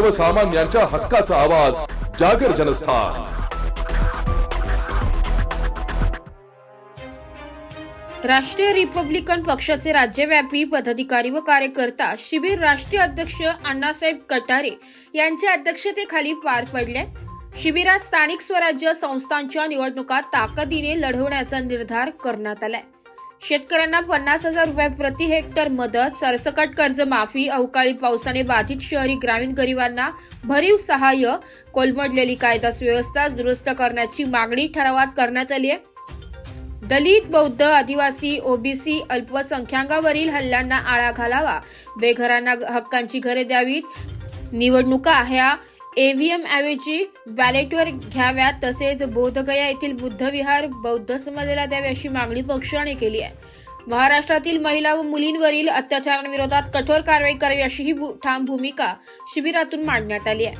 सर्वसामान्यांच्या हक्काचा आवाज जागर जनस्थान. राष्ट्रीय रिपब्लिकन पक्षाचे राज्यव्यापी पदाधिकारी व कार्यकर्ता शिबिर राष्ट्रीय अध्यक्ष अण्णासाहेब कटारे यांच्या अध्यक्षतेखाली पार पडले. शिबिरात स्थानिक स्वराज्य संस्थांच्या निवडणुका ताकदीने लढवण्याचा निर्धार करण्यात आलाय. शेतकऱ्यांना पन्नास हजार रुपये प्रति हेक्टर मदत सरसकट कर्ज माफी अवकाळी पावसाने बाधित शहरी ग्रामीण गरिबांना भरीव सहाय्य कोलमडलेली कायदा सुव्यवस्था दुरुस्त करण्याची मागणी ठरावात करण्यात आली आहे. दलित बौद्ध आदिवासी ओबीसी अल्पसंख्याकावरील हल्ल्यांना आळा घालावा. बेघरांना हक्कांची घरे द्यावीत. निवडणुका ह्या एव्हीएम ऐवजी बॅलेटवर घ्याव्यात तसेच बोधगया येथील बुद्धविहार बौद्ध समाजाला द्यावे अशी मागणी पक्षाने केली आहे. महाराष्ट्रातील महिला व मुलींवरील अत्याचारांविरोधात कठोर कारवाई करावी अशी ही भू- ठाम भूमिका शिबिरातून मांडण्यात आली आहे.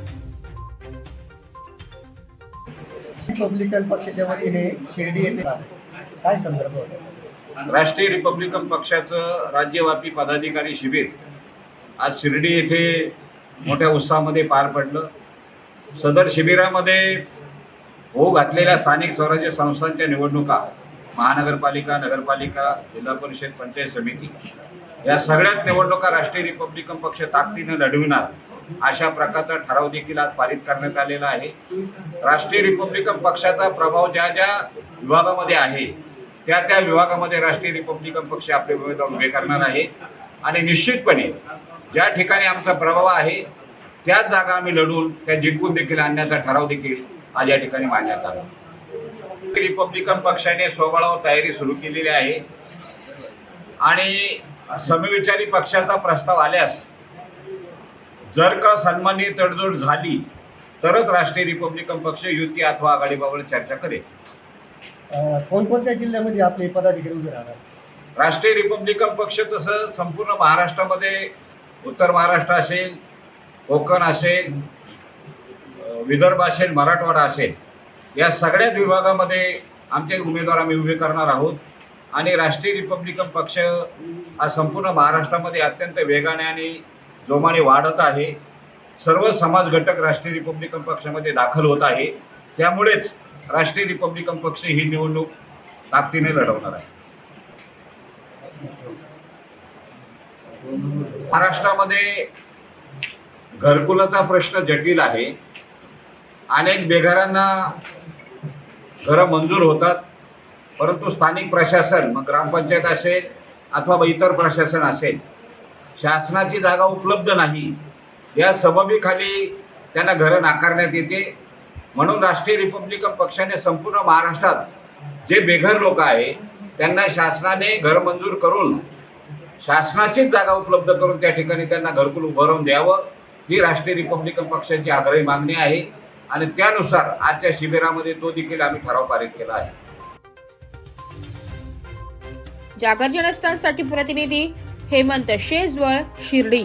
रिपब्लिकन पक्षाच्या वतीने शिर्डी येथे काय संदर्भ होता? राष्ट्रीय रिपब्लिकन पक्षाचं राज्यव्यापी पदाधिकारी शिबिर आज शिर्डी येथे मोठ्या उत्साहामध्ये पार पडलं. सदर शिबिरामध्ये होऊ घातलेल्या स्थानिक स्वराज्य संस्थांच्या निवडणुका महानगरपालिका नगरपालिका जिल्हा परिषद पंचायत समिती या सगळ्याच निवडणुका राष्ट्रीय रिपब्लिकन पक्ष ताकदीनं लढविणार अशा प्रकारचा ठराव देखील आज पारित करण्यात आलेला आहे. राष्ट्रीय रिपब्लिकन पक्षाचा प्रभाव ज्या ज्या विभागामध्ये आहे त्या त्या विभागामध्ये राष्ट्रीय रिपब्लिकन पक्ष आपले उमेदवार उभे करणार आहे. आणि निश्चितपणे ज्या ठिकाणी आमचा प्रभाव आहे त्याच जागा आम्ही लढून त्या जिंकून देखील आणण्याचा ठराव देखील आज या ठिकाणी मांडण्यात आला. रिपब्लिकन पक्षाने स्वबळावर तयारी सुरू केलेली आहे. आणि समविचारी पक्षाचा प्रस्ताव आल्यास जर का सन्माननीय तडजोड झाली तरच राष्ट्रीय रिपब्लिकन पक्ष युती अथवा आघाडीबाबत चर्चा करेल. कोणकोणत्या जिल्ह्यामध्ये आपले पदाधिकारी उभे राहणार? राष्ट्रीय रिपब्लिकन पक्ष तसं संपूर्ण महाराष्ट्रामध्ये उत्तर महाराष्ट्र असेल कोकण असेल विदर्भ असेल मराठवाडा असेल या सगळ्याच विभागामध्ये आमचे उमेदवार आम्ही उभे करणार आहोत. आणि राष्ट्रीय रिपब्लिकन पक्ष हा संपूर्ण महाराष्ट्रामध्ये अत्यंत वेगाने आणि जोमाने वाढत आहे. सर्व समाज घटक राष्ट्रीय रिपब्लिकन पक्षामध्ये दाखल होत आहे. त्यामुळेच राष्ट्रीय रिपब्लिकन पक्ष ही निवडणूक ताकदीने लढवणार आहे. महाराष्ट्रामध्ये घरकुलाचा प्रश्न जटिल आहे. अनेक बेघरांना घरं मंजूर होतात परंतु स्थानिक प्रशासन मग ग्रामपंचायत असेल अथवा इतर प्रशासन असेल शासनाची जागा उपलब्ध नाही. या सबबीखाली त्यांना घरं नाकारण्यात येते. म्हणून राष्ट्रीय रिपब्लिकन पक्षाने संपूर्ण महाराष्ट्रात जे बेघर लोक आहे त्यांना शासनाने घर मंजूर करून शासनाचीच जागा उपलब्ध करून त्या ठिकाणी त्यांना घरकुल उभारून द्यावं. ही राष्ट्रीय रिपब्लिकन पक्षाची आग्रही मागणी आहे आणि त्यानुसार आजच्या शिबिरामध्ये तो देखील आम्ही ठराव पारित केला आहे. जागर जनस्थानसाठी प्रतिनिधी हेमंत शेजवळ शिर्डी.